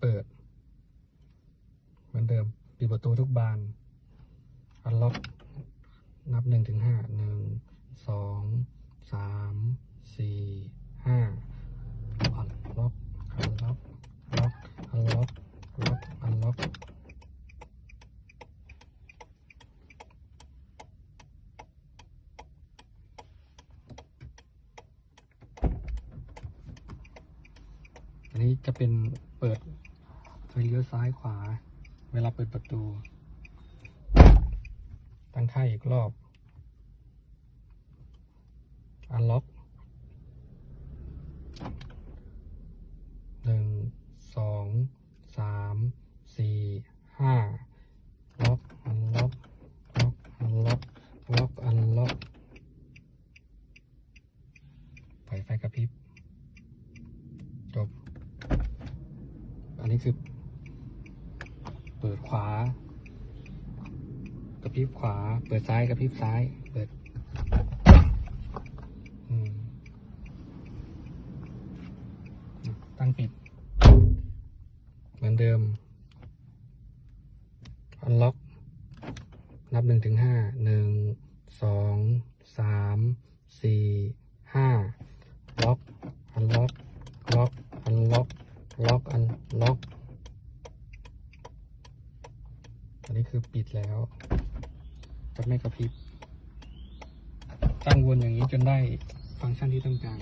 เปิด เหมือนเดิมปิดประตูทุกบาน อันล็อกนับหนึ่งถึงห้าหนึ่งสองสามสี่ห้าอันล็อกอันล็อกล็อกอันล็อกล็อกอันล็อกอันนี้จะเป็นเปิด ไฟเลี้ยวซ้ายขวา เวลาเปิดประตู ตั้งค่าอีกรอบ อันล็อกหนึ่งสองสามสี่ห้าล็อกอันล็อกล็อกอันล็อกล็อกอันล็อกปล่อยไฟกระพริบจบ อันนี้คือ ปิดขวา กระพริบขวา เปิดซ้ายกระพริบซ้าย เปิดตั้งปิด เหมือนเดิมอันล็อก นับหนึ่งถึงห้า หนึ่ง สอง สาม สี่ ห้า ล็อกอันล็อก ล็อก อันล็อก ล็อก อันล็อก อันนี้คือปิดแล้วจะไม่กระพริบตั้งวนอย่างนี้จนได้ฟังก์ชันที่ต้องการ